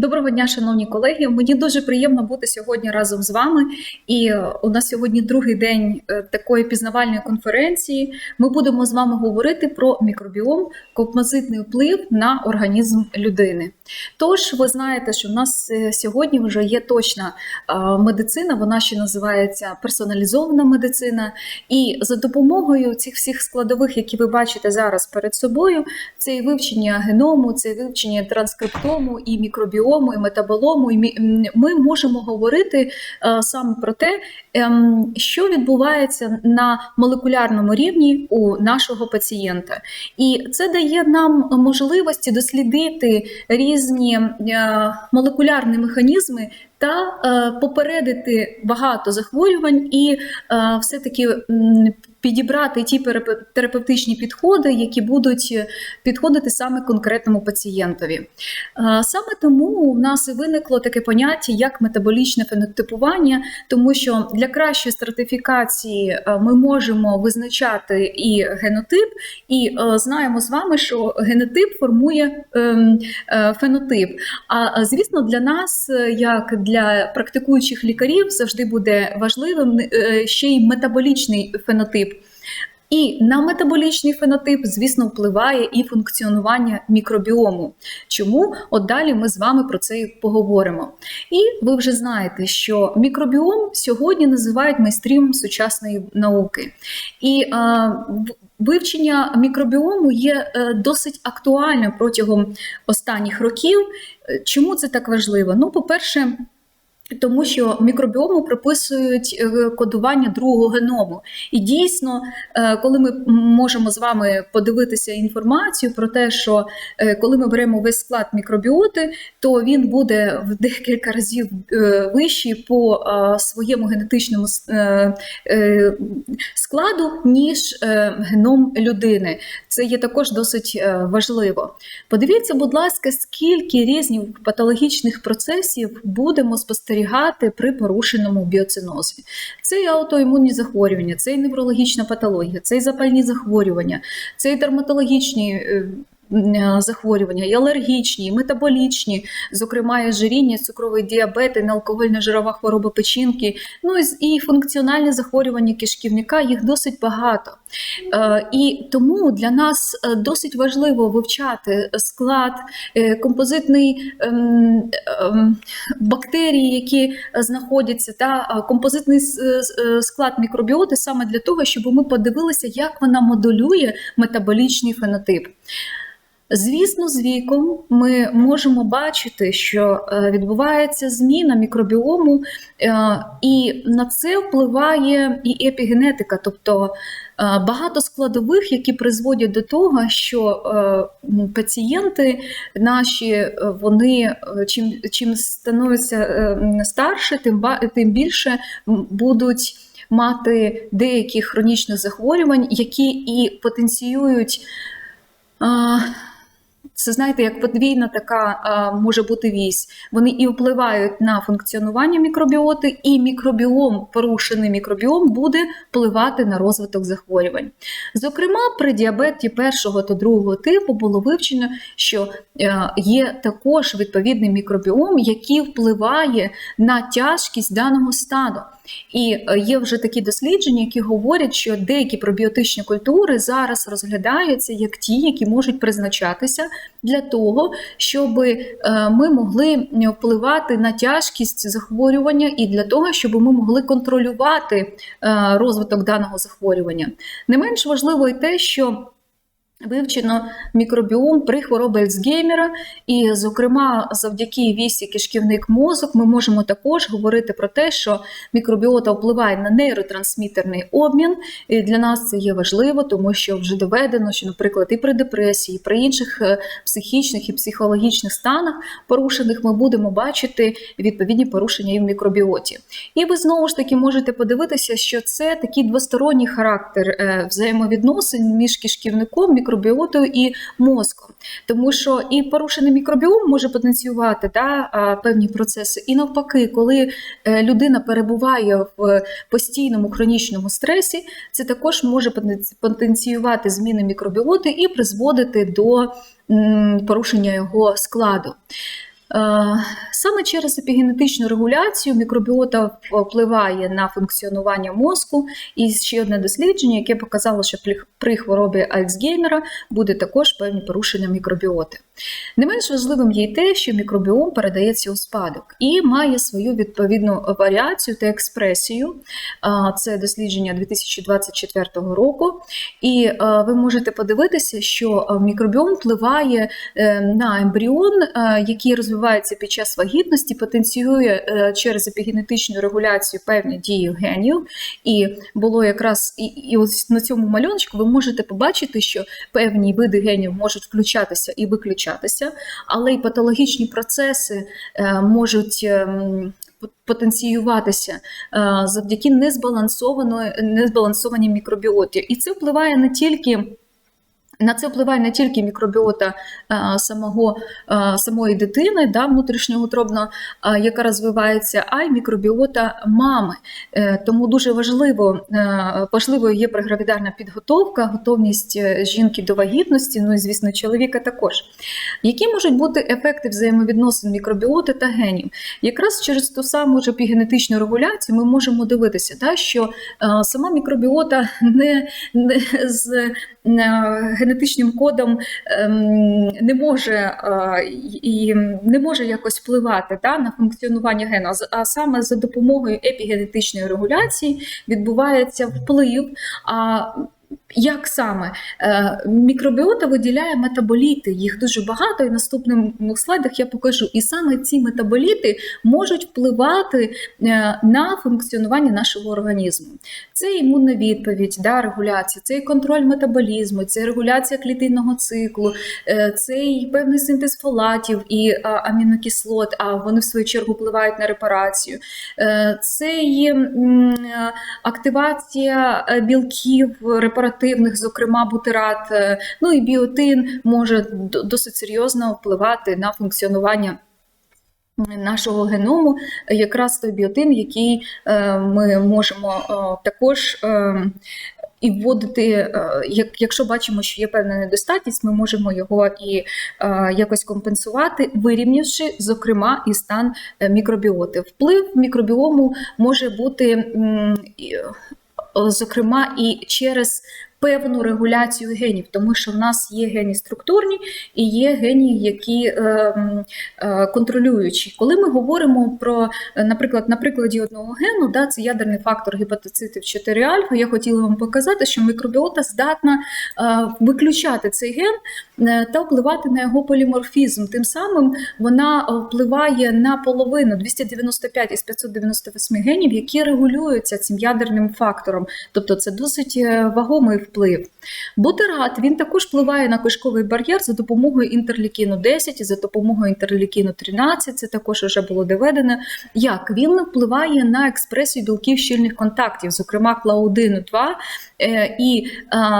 Доброго дня, шановні колеги. Мені дуже приємно бути сьогодні разом з вами. І е, у нас сьогодні другий день е, такої пізнавальної конференції. Ми будемо з вами говорити про мікробіом, композитний вплив на організм людини. Тож, ви знаєте, що в нас е, сьогодні вже є точна е, медицина, вона ще називається персоналізована медицина. І за допомогою цих всіх складових, які ви бачите зараз перед собою, це і вивчення геному, це і вивчення транскриптому і мікробіому, і метаболому. І ми можемо говорити е, саме про те, ем, що відбувається на молекулярному рівні у нашого пацієнта. І це дає нам можливості дослідити різні е, молекулярні механізми. Та е, попередити багато захворювань і е, все-таки підібрати ті терапевтичні підходи, які будуть е, підходити саме конкретному пацієнтові. Е, Саме тому у нас і виникло таке поняття як метаболічне фенотипування, тому що для кращої стратифікації е, ми можемо визначати і генотип, і знаємо з вами, що генотип формує ем, фенотип. А звісно, для нас, як для практикуючих лікарів, завжди буде важливим ще й метаболічний фенотип. І на метаболічний фенотип, звісно, впливає і функціонування мікробіому. Чому? От далі ми з вами про це і поговоримо. І ви вже знаєте, що мікробіом сьогодні називають майстрім сучасної науки. І е, вивчення мікробіому є е, досить актуальним протягом останніх років. Е, Чому це так важливо? Ну, по-перше, тому що мікробіому прописують е, кодування другого геному. І дійсно, е, коли ми можемо з вами подивитися інформацію про те, що е, коли ми беремо весь склад мікробіоти, то він буде в декілька разів вищий по своєму генетичному складу, ніж геном людини. Це є також досить е, важливо. Подивіться, будь ласка, скільки різних патологічних процесів будемо спостерігати при порушеному біоцинозі. Це і аутоімунні захворювання, це і неврологічна патологія, це і запальні захворювання, це і дерматологічні. Е, Захворювання, і алергічні, і метаболічні, зокрема, і ожиріння, цукровий діабет, і неалкогольна жирова хвороба печінки, ну і, функціональні захворювання кишківника, їх досить багато. Е, І тому для нас е, досить важливо вивчати склад, композитний ем, ем, бактерії, які знаходяться, та композитний склад мікробіоти саме для того, щоб ми подивилися, як вона моделює метаболічний фенотип. Звісно, з віком ми можемо бачити, що е, відбувається зміна мікробіому, е, і на це впливає і епігенетика, тобто е, багато складових, які призводять до того, що пацієнти наші вони чим, чим становляться е, старше, тим, тим більше будуть мати деякі хронічні захворювань, які і потенціюють. А, це знаєте, як подвійна така а, може бути вісь. Вони і впливають на функціонування мікробіоти, і мікробіом, порушений мікробіом, буде впливати на розвиток захворювань. Зокрема, при діабеті першого та другого типу було вивчено, що е, є також відповідний мікробіом, який впливає на тяжкість даного стану. І е, є вже такі дослідження, які говорять, що деякі пробіотичні культури зараз розглядаються як ті, які можуть призначатися для того, щоб ми могли впливати на тяжкість захворювання, і для того, щоб ми могли контролювати е, розвиток даного захворювання. Не менш важливо і те, що Вивчено мікробіом при хворобі Альцгеймера, і, зокрема, завдяки вісі кишківник мозок, ми можемо також говорити про те, що мікробіота впливає на нейротрансмітерний обмін. І для нас це є важливо, тому що вже доведено, що, наприклад, і при депресії, і при інших е, психічних і психологічних станах порушених ми будемо бачити відповідні порушення і в мікробіоті. І ви знову ж таки можете подивитися, що це такий двосторонній характер е, взаємовідносин між кишківником, мікробіотою і мозком. Тому що і порушений мікробіом може потенціювати да, певні процеси. І навпаки, коли е, людина перебуває в постійному хронічному стресі, це також може потенціювати зміни мікробіоти і призводити до порушення його складу. Саме через епігенетичну регуляцію мікробіота впливає на функціонування мозку. І ще одне дослідження, яке показало, що при хворобі Альцгеймера буде також певні порушення мікробіоти. Не менш важливим є й те, що мікробіом передається у спадок і має свою відповідну варіацію та експресію. Це дослідження 2024 року. І ви можете подивитися, що мікробіом впливає е, на ембріон, який розвивається під час вагітності, потенціює е, через епігенетичну регуляцію певні дії генів. І було якраз і, і ось на цьому малюночку ви можете побачити, що певні види генів можуть включатися і виключатися, але й патологічні процеси е, можуть. ем, Потенціюватися е, завдяки незбалансованій мікробіоті, і це впливає не тільки на це впливає не тільки мікробіота а, самого, а, самої дитини, да, внутрішньоутробно, а, яка розвивається, а й мікробіота мами. Е, тому дуже важливо, е, важливою є прегравідальна підготовка, готовність е, жінки до вагітності, ну і звісно, чоловіка також. Які можуть бути ефекти взаємовідносин мікробіоти та генів? Якраз через ту саму ж епігенетичну регуляцію ми можемо дивитися, да, що сама мікробіота не, не з генетичним кодом ем, не може і не може якось впливати та, на функціонування гену, а саме за допомогою епігенетичної регуляції відбувається вплив. Як саме е, мікробіота виділяє метаболіти, їх дуже багато, і в наступних слайдах я покажу. І саме ці метаболіти можуть впливати е, на функціонування нашого організму. Це імунна відповідь, да, регуляція, це і контроль метаболізму, це регуляція клітинного циклу, е, це і певний синтез фолатів і амінокислот, а вони в свою чергу впливають на репарацію. Це і активація білків репаративних активних, зокрема бутират, е, ну і біотин може досить серйозно впливати на функціонування. Нашого геному якраз той біотин, який е, ми можемо е, також і вводити, якщо бачимо, що є певна недостатність, ми можемо його і якось компенсувати, вирівнявши, зокрема, і стан мікробіоти. Вплив мікробіому може бути, зокрема, і через певну регуляцію генів, тому що в нас є гені структурні і є гені, які е, е, контролюючі. Коли ми говоримо про, наприклад, на прикладі одного гену, да, це ядерний фактор гепатоцитів 4 альфа, я хотіла вам показати, що мікробіота здатна е, виключати цей ген е, та впливати на його поліморфізм. Тим самим вона впливає на половину 295 із 598 генів, які регулюються цим ядерним фактором. Тобто це досить е, вагомий вплив. Бутират він також впливає на кишковий бар'єр за допомогою інтерлікіну 10 і за допомогою інтерлікіну 13. Це також вже було доведено. Як він впливає на експресію білків щільних контактів, зокрема клаудину 2. Е, і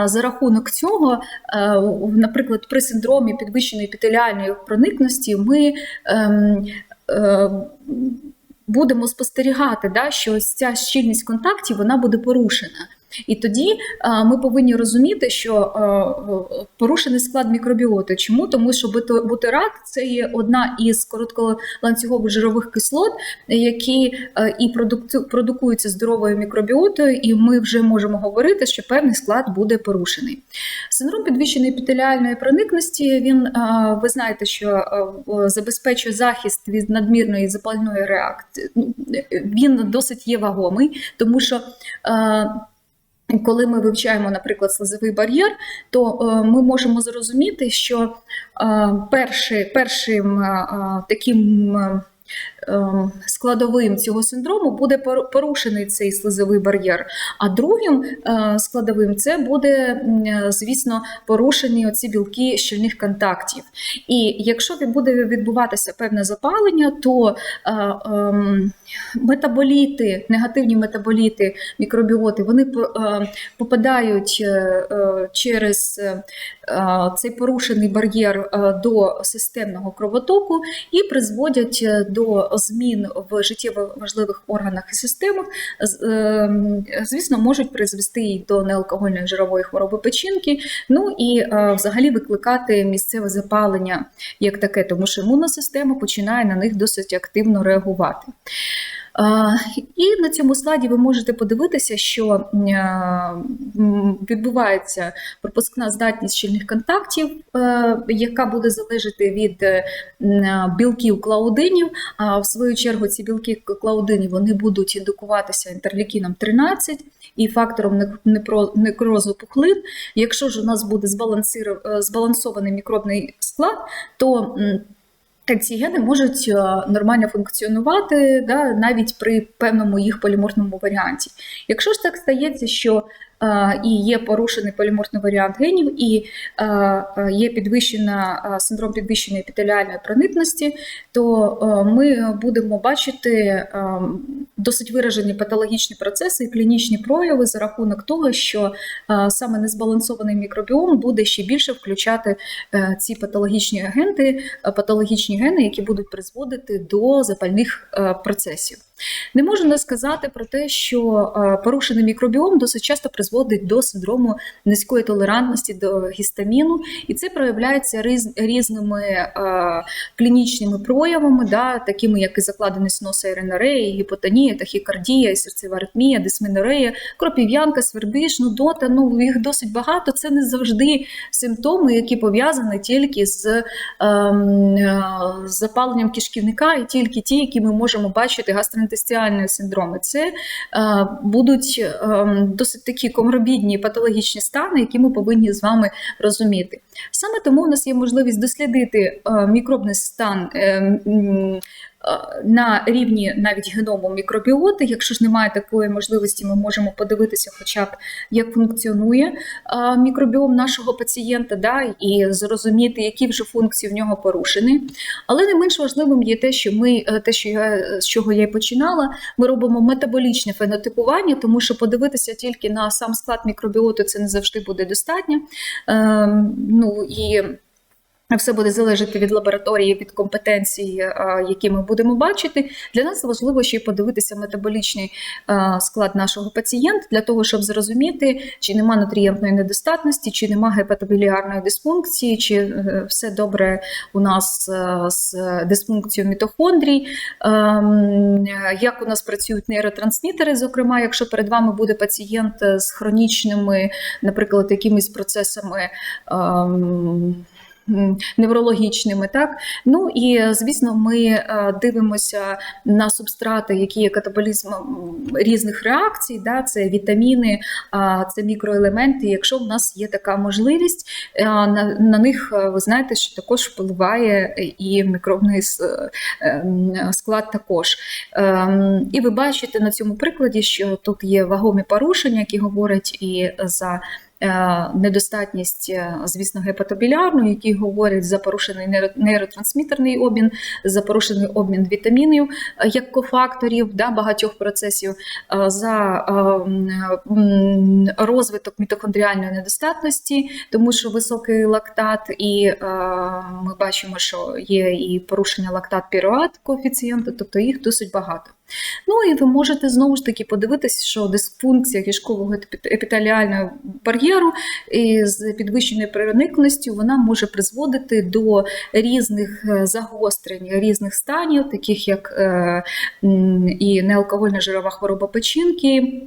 за рахунок цього, е, наприклад, при синдромі підвищеної епітеліальної проникності ми. Ем, е, будемо спостерігати, да, що ця щільність контактів вона буде порушена. І тоді ми повинні розуміти, що порушений склад мікробіоти. Чому? Тому що бутират – це є одна із коротколанцюгових жирових кислот, які і продукуються здоровою мікробіотою, і ми вже можемо говорити, що певний склад буде порушений. Синдром підвищеної епітеліальної проникності. Він ви знаєте, що забезпечує захист від надмірної запальної реакції. Ну, він досить є вагомий, тому що. Коли ми вивчаємо, наприклад, слизовий бар'єр, то е, ми можемо зрозуміти, що е, першим е, таким складовим цього синдрому буде порушений цей слизовий бар'єр. А другим е, складовим це буде, звісно, порушені оці білки щільних контактів. І якщо буде відбуватися певне запалення, то е, ем, метаболіти, негативні метаболіти, мікробіоти, вони е, попадають через цей порушений бар'єр до системного кровотоку і призводять до змін в життєво важливих органах і системах, ем, звісно, можуть призвести до неалкогольної жирової хвороби печінки, ну і е, взагалі викликати місцеве запалення як таке, тому що імунна система починає на них досить активно реагувати. Е, І на цьому слайді ви можете подивитися, що е, відбувається пропускна здатність щільних контактів, е, яка буде залежати від білків клаудинів. А в свою чергу ці білки клаудинів вони будуть індукуватися інтерлікіном 13 і фактором некрозу пухлин. Якщо ж у нас буде збалансований мікробний склад, то ці можуть е, нормально функціонувати да, навіть при певному їх поліморфному варіанті. Якщо ж так стається, що і є порушений поліморфний варіант генів, і є підвищена синдром підвищеної епітеліальної проникності, то ми будемо бачити досить виражені патологічні процеси і клінічні прояви за рахунок того, що саме незбалансований мікробіом буде ще більше включати ці патологічні агенти, патологічні гени, які будуть призводити до запальних процесів. Не можу не сказати про те, що е, порушений мікробіом досить часто призводить до синдрому низької толерантності до гістаміну, і це проявляється різ, різними е, клінічними проявами, да, такими як і закладеність носа і ринорея, гіпотонія, тахікардія, серцева аритмія, дисменорея, кропів'янка, свербіж, нудота. Ну їх досить багато. Це не завжди симптоми, які пов'язані тільки з, ем, е, запаленням кишківника, і тільки ті, які ми можемо бачити гастроінтестіальні синдроми. Це будуть досить такі коморбідні патологічні стани, які ми повинні з вами розуміти. Саме тому у нас є можливість дослідити мікробний стан. Е, На рівні навіть геному мікробіоти, якщо ж немає такої можливості, ми можемо подивитися, хоча б як функціонує е, мікробіом нашого пацієнта, да, і зрозуміти, які вже функції в нього порушені. Але не менш важливим є те, що ми, е, те, що я з чого я й починала, ми робимо метаболічне фенотипування, тому що подивитися тільки на сам склад мікробіоту це не завжди буде достатньо. Ем, ну і все буде залежати від лабораторії, від компетенцій, які ми будемо бачити. Для нас важливо ще й подивитися метаболічний склад нашого пацієнта для того, щоб зрозуміти, чи нема нутрієнтної недостатності, чи нема гепатобіліарної дисфункції, чи е, все добре у нас е, з дисфункцією мітохондрій, ем, як у нас працюють нейротрансмітери. Зокрема, якщо перед вами буде пацієнт з хронічними, наприклад, якимись процесами. Неврологічними, так ну і звісно, ми е, дивимося на субстрати, які є катаболізмом різних реакцій. Да, це вітаміни, це мікроелементи. Якщо в нас є така можливість, е, на, них е, ви знаєте, що також впливає і мікробний е, склад також. Ем, І ви бачите на цьому прикладі, що тут є вагомі порушення, які говорять і за. Е, Недостатність, е, звісно, гепатобілярну, які говорять за порушений нейро- нейротрансмітерний обмін, за порушений обмін вітамінів е, як кофакторів да, багатьох процесів, за розвиток мітохондріальної недостатності, тому що високий лактат, і ми бачимо, що є і порушення лактат піруат коефіцієнту, тобто їх досить багато. Ну і ви можете знову ж таки подивитися, що дисфункція кишкового епі- епітеліального бар'єру з підвищеною проникністю вона може призводити до різних е, загострень, різних станів, таких як е, і неалкогольна жирова хвороба печінки.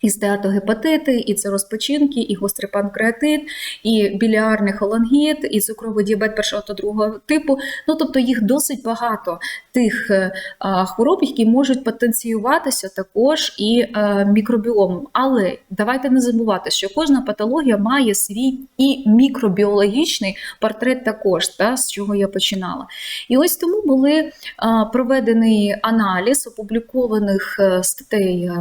І стеатогепатити, і це розпочинки, і гострий панкреатит, і біліарний холангіт, і цукровий діабет першого та другого типу. Ну тобто їх досить багато тих е, а, хвороб, які можуть потенціюватися також і е, мікробіомом. Але давайте не забувати, що кожна патологія має свій і мікробіологічний портрет також, та, з чого я починала. І ось тому були а, проведений аналіз опублікованих е, статей е,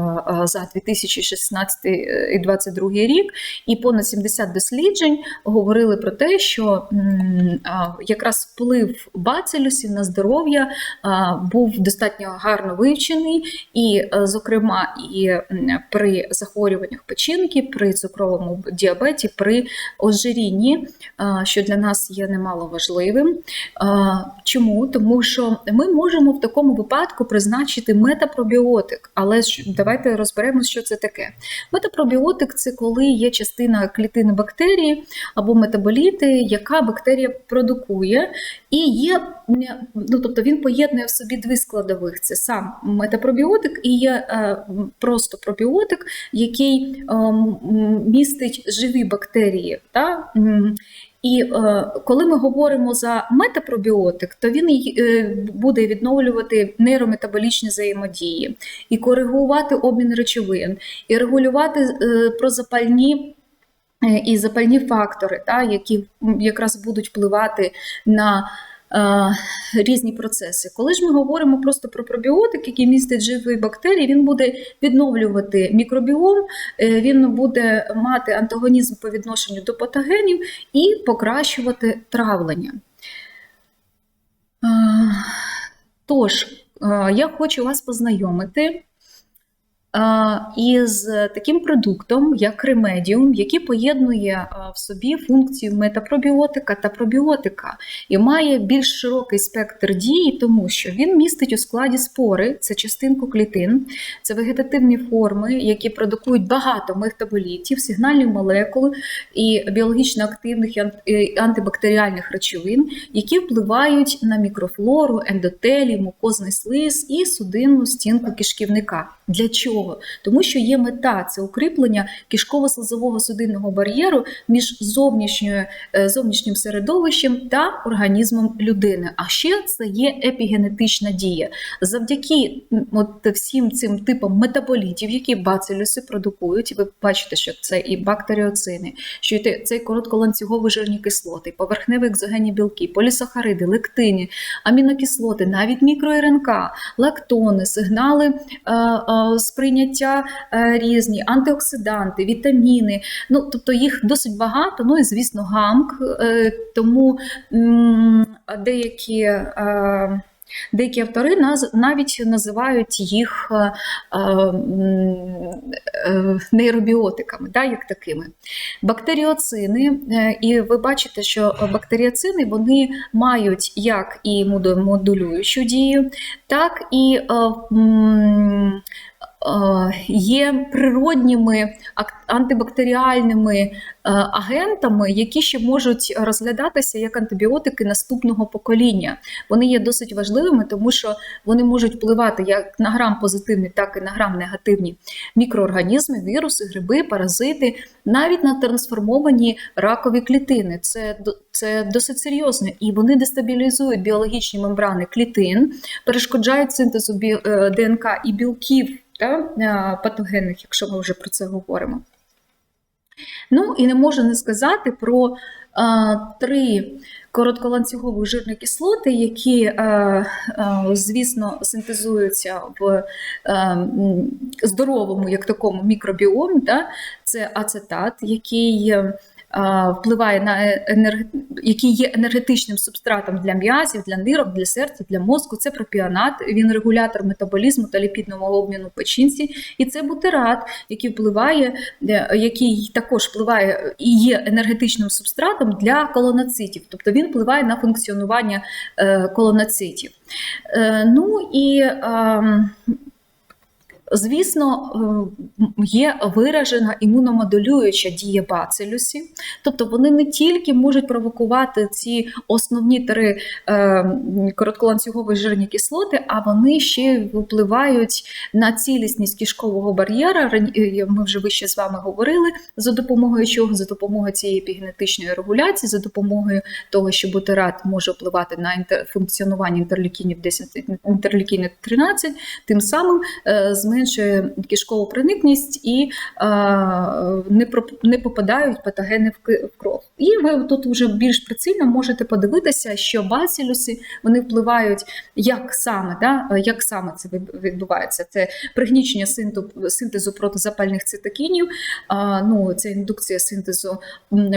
е, за 2016 2016 і 2022 рік, і понад 70 досліджень говорили про те, що якраз вплив бацилюсів на здоров'я був достатньо гарно вивчений, і, е, зокрема, і при захворюваннях печінки, при цукровому діабеті, при ожирінні, що для нас є немало важливим. Чому? Тому що ми можемо в такому випадку призначити метапробіотик, але давайте розберемося, що це таке. Метапробіотик це коли є частина клітини бактерії або метаболіти, яка бактерія продукує, і є ну, тобто він поєднує в собі дві складових: це сам метапробіотик і є е, просто пробіотик, який е, містить живі бактерії. Та? І е, коли ми говоримо за метапробіотик, то він е, буде відновлювати нейрометаболічні взаємодії і коригувати обмін речовин, і регулювати е, прозапальні е, і запальні фактори, та, які якраз будуть впливати на різні процеси. Коли ж ми говоримо просто про пробіотик, який містить живі бактерії, він буде відновлювати мікробіом, е, він буде мати антагонізм по відношенню до патогенів і покращувати травлення. Е, Тож, е, я хочу вас познайомити е, із таким продуктом, як ремедіум, який поєднує в собі функцію метапробіотика та пробіотика і має більш широкий спектр дії, тому що він містить у складі спори, це частинку клітин, це вегетативні форми, які продукують багато метаболітів, сигнальні молекули і біологічно активних антибактеріальних речовин, які впливають на мікрофлору, ендотелій, мукозний слиз і судинну стінку кишківника. Для чого? Тому що є мета це укріплення кишково-слизового судинного бар'єру між зовнішньою, е, зовнішнім середовищем та організмом людини. А ще це є епігенетична дія. Завдяки от всім цим типам метаболітів, які бацилюси продукують, ви бачите, що це і бактеріоцини, що і те- це коротколанцюгові жирні кислоти, поверхневі екзогенні білки, полісахариди, лектини, амінокислоти, навіть мікро-РНК, лактони, сигнали е, е, сприйняття е, різні, антиоксиданти, вітаміни. Ну, тобто їх досить багато. Ну і звісно, гамк. Е, тому деякі. Е, Деякі автори навіть називають їх нейробіотиками, да, як такими. Бактеріоцини, і ви бачите, що бактеріоцини вони мають як і модулюючу дію, так і є природніми ак- антибактеріальними е, агентами, які ще можуть розглядатися як антибіотики наступного покоління. Вони є досить важливими, тому що вони можуть впливати як на грам позитивні, так і на грам негативні мікроорганізми, віруси, гриби, паразити, навіть на трансформовані ракові клітини. Це, це досить серйозно, і вони дестабілізують біологічні мембрани клітин, перешкоджають синтезу е, ДНК і білків та, е, патогенних, якщо ми вже про це говоримо. Ну і не можу не сказати про а, три коротколанцюгові жирні кислоти, які, е, е, звісно, синтезуються в е, м, здоровому, як такому мікробіомі. Да? Це ацетат, який е, а, впливає на енерг... який є енергетичним субстратом для м'язів, для нирок, для серця, для мозку. Це пропіонат, він регулятор метаболізму та ліпідного обміну в печінці, і це бутират, який впливає, е, який також впливає і є енергетичним субстратом для колоноцитів, тобто він впливає на функціонування е, колоноцитів. Е, Ну і ем, Звісно, е, є виражена імуномодулююча дія бацилюсів, тобто вони не тільки можуть провокувати ці основні три е, коротколанцюгові жирні кислоти, а вони ще впливають на цілісність кишкового бар'єра. Е, Ми вже вище з вами говорили за допомогою чого? За допомогою цієї епігенетичної регуляції, за допомогою того, що бутират може впливати на функціонування інтерлюкінів 10, інтерлюкінів 13, тим самим е, зменшує кишкову проникність і е, не, не попадають патогени в кров. І ви тут вже більш прицільно можете подивитися, що бацилюси вони впливають як саме, да, е, як саме це відбувається. Це пригнічення синтезу протизапальних цитокінів, а, ну, це індукція синтезу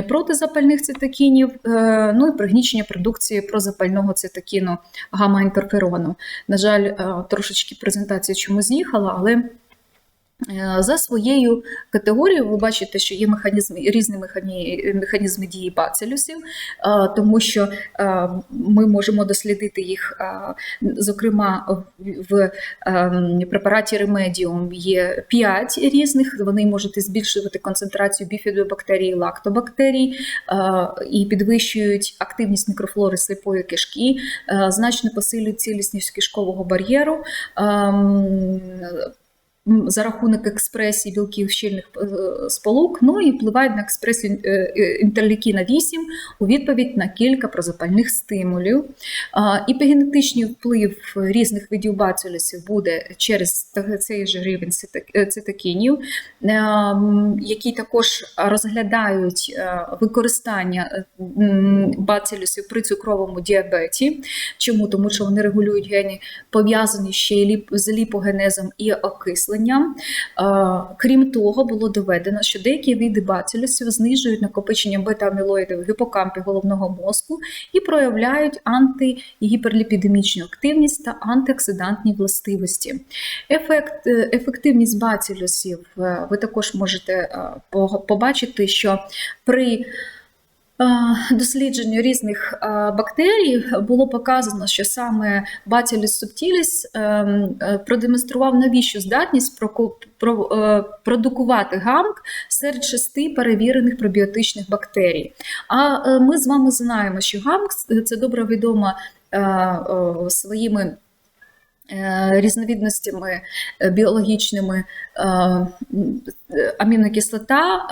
протизапальних цитокінів, е, ну і пригнічення продукції прозапального цитокіну гамма-інтерферону. На жаль, е, трошечки презентація чому з'їхала, але е, за своєю категорією ви бачите, що є механізми різні механі, механізми дії бацилюсів, е, тому що е, ми можемо дослідити їх, е, зокрема, в- ем, препараті Remedium є 5 різних. Вони можуть збільшувати концентрацію біфідобактерій лактобактерій і підвищують активність мікрофлори сліпої кишки, значно посилюють цілісність кишкового бар'єру. За рахунок експресії білків щільних е, сполук, ну і впливають на експресію е, е, інтерлікіна 8 у відповідь на кілька прозапальних стимулів. Іпігенетичний вплив різних видів бацилюсів буде через цей же рівень циток- цитокінів, які також розглядають використання бацилюсів при цукровому діабеті. Чому? Тому що вони регулюють гени, пов'язані ще й з ліпогенезом і окисленням. Е, Крім того, було доведено, що деякі види бацилюсів знижують накопичення бета-амілоїдів в гіпокампі головного мозку і проявляють антигіперліпідемічну активність та антиоксидантні властивості. Ефект, е, ефективність бацилюсів е, ви також можете побачити, що при дослідженню різних бактерій було показано, що саме Bacillus subtilis е, е, продемонстрував навіщо здатність е, продукувати гамк серед шести перевірених пробіотичних бактерій. А е, ми з вами знаємо, що гамк це добре відома е, своїми е, різновидностями е, біологічними е, амінокислота,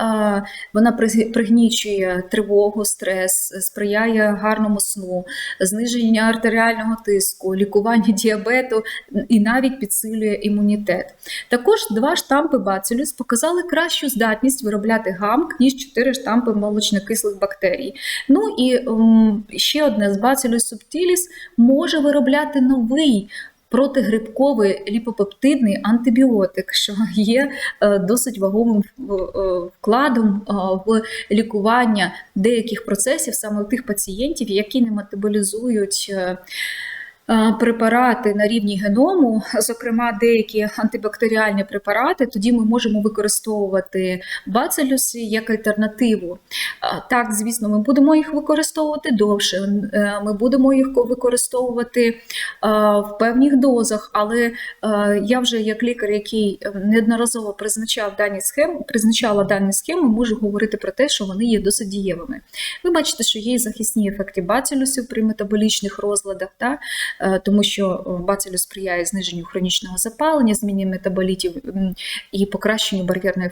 вона пригнічує тривогу, стрес, сприяє гарному сну, зниженню артеріального тиску, лікуванню діабету і навіть підсилює імунітет. Також два штампи бацилюс показали кращу здатність виробляти гамк, ніж чотири штампи молочнокислих бактерій. Ну і ще одне з бацилюс subtilis може виробляти новий протигрибковий ліпопептидний антибіотик, що є е, досить вагомим е, вкладом е, в лікування деяких процесів саме у тих пацієнтів, які не метаболізують. Препарати на рівні геному, зокрема деякі антибактеріальні препарати, тоді ми можемо використовувати бацилюси як альтернативу. Так, звісно, ми будемо їх використовувати довше. е, Ми будемо їх використовувати в певних дозах, але я вже як лікар, який е, неодноразово призначав дані схеми, призначала дані схеми, можу говорити про те, що вони є досить дієвими. Ви бачите, що є захисні ефекти бацилюсів при метаболічних розладах, та, тому що е, бацилюс сприяє зниженню хронічного запалення, зміні метаболітів і покращенню бар'єрної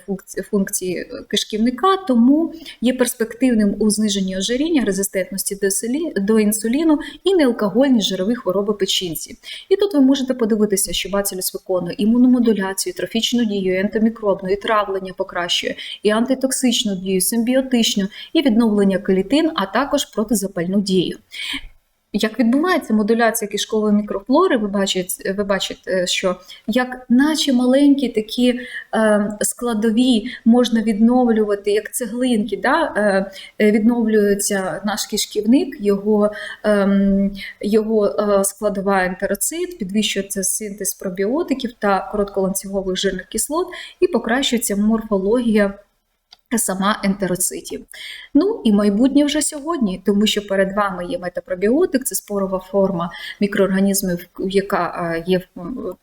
функції, е, кишківника, тому є перспективним у зниженні ожиріння, резистентності до, інсуліну і неалкогольні жирові хвороби печінці. І тут ви можете подивитися, що бацилюс виконує імуномодуляцію, трофічну дію, антимікробну, і травлення покращує, і антитоксичну дію, симбіотичну, і відновлення клітин, а також протизапальну дію. Як відбувається модуляція кишкової мікрофлори, ви бачите, ви бачите, що як наче маленькі такі е, складові можна відновлювати, як цеглинки, да? е, е, відновлюється наш кишківник, його, е, його складова ентероцит, підвищується синтез пробіотиків та коротколанцюгових жирних кислот і покращується морфологія сама ентероцитів. Ну і майбутнє вже сьогодні, тому що перед вами є метапробіотик, це спорова форма мікроорганізмів, яка є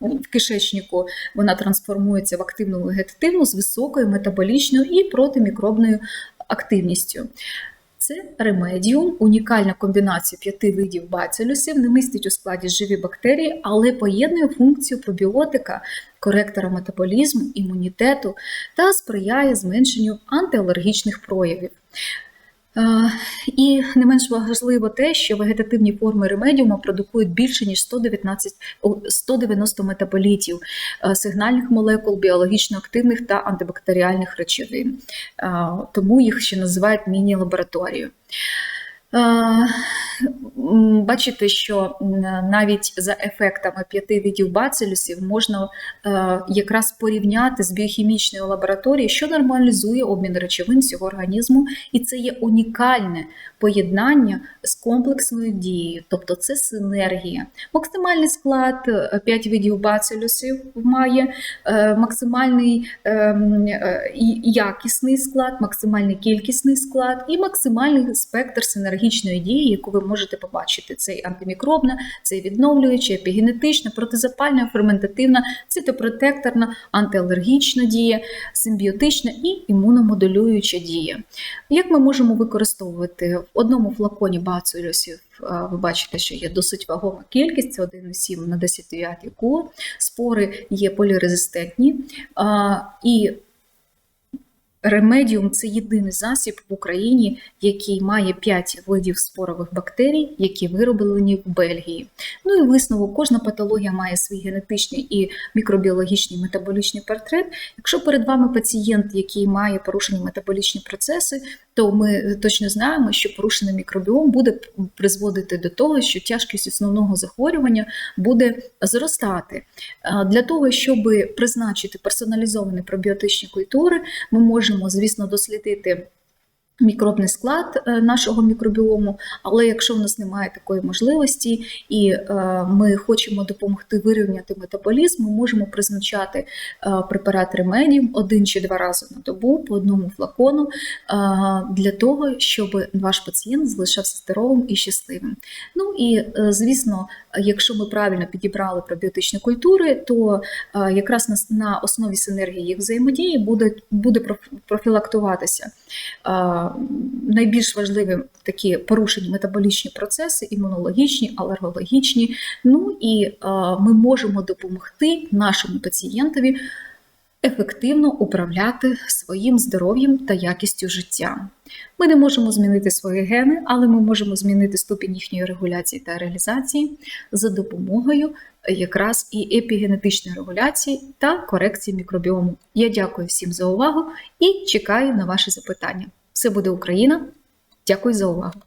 в кишечнику, вона трансформується в активну вегетативну з високою метаболічною і протимікробною активністю. Це ремедіум, унікальна комбінація п'яти видів бацилюсів, не містить у складі живі бактерії, але поєднує функцію пробіотика, коректора метаболізму, імунітету та сприяє зменшенню антиалергічних проявів. Е, І не менш важливо те, що вегетативні форми ремедіуму продукують більше ніж 119, 190 метаболітів е, сигнальних молекул, біологічно активних та антибактеріальних речовин. Е, Тому їх ще називають міні-лабораторією. Е, Бачите, що навіть за ефектами п'яти видів бацилюсів можна е, якраз порівняти з біохімічною лабораторією, що нормалізує обмін речовин всього організму, і це є унікальне поєднання з комплексною дією, тобто це синергія. Максимальний склад 5 видів бацилюсів має, е, максимальний е, якісний склад, максимальний кількісний склад і максимальний спектр синергічної дії, яку ви можете побачити. Це і антимікробна, це і відновлююча, епігенетична, протизапальна, ферментативна, цитопротекторна, антиалергічна дія, симбіотична і імуномодулююча дія. Як ми можемо використовувати в одному флаконі бацилюсів? Ви бачите, що є досить вагома кількість, це 1,7 на 10 кур. Спори є полірезистентні. І Ремедіум це єдиний засіб в Україні, який має 5 видів спорових бактерій, які вироблені в Бельгії. Ну і висновок, кожна патологія має свій генетичний і мікробіологічний метаболічний портрет. Якщо перед вами пацієнт, який має порушені метаболічні процеси, то ми точно знаємо, що порушений мікробіом буде призводити до того, що тяжкість основного захворювання буде зростати. Для того, щоб призначити персоналізовані пробіотичні культури, ми можемо, звісно, дослідити. Мікробний склад е, нашого мікробіому, але якщо в нас немає такої можливості, і е, ми хочемо допомогти вирівняти метаболізм, ми можемо призначати е, препарат ремедіум один чи два рази на добу по одному флакону для того, щоб ваш пацієнт залишався здоровим і щасливим. Ну і звісно, якщо ми правильно підібрали пробіотичні культури, то е, якраз на, основі синергії їх взаємодії буде, буде профілактуватися. е, Найбільш важливі такі порушені метаболічні процеси, імунологічні, алергологічні. Ну і е, ми можемо допомогти нашому пацієнтові ефективно управляти своїм здоров'ям та якістю життя. Ми не можемо змінити свої гени, але ми можемо змінити ступінь їхньої регуляції та реалізації за допомогою якраз і епігенетичної регуляції та корекції мікробіому. Я дякую всім за увагу і чекаю на ваші запитання. Все буде Україна. Дякую за увагу.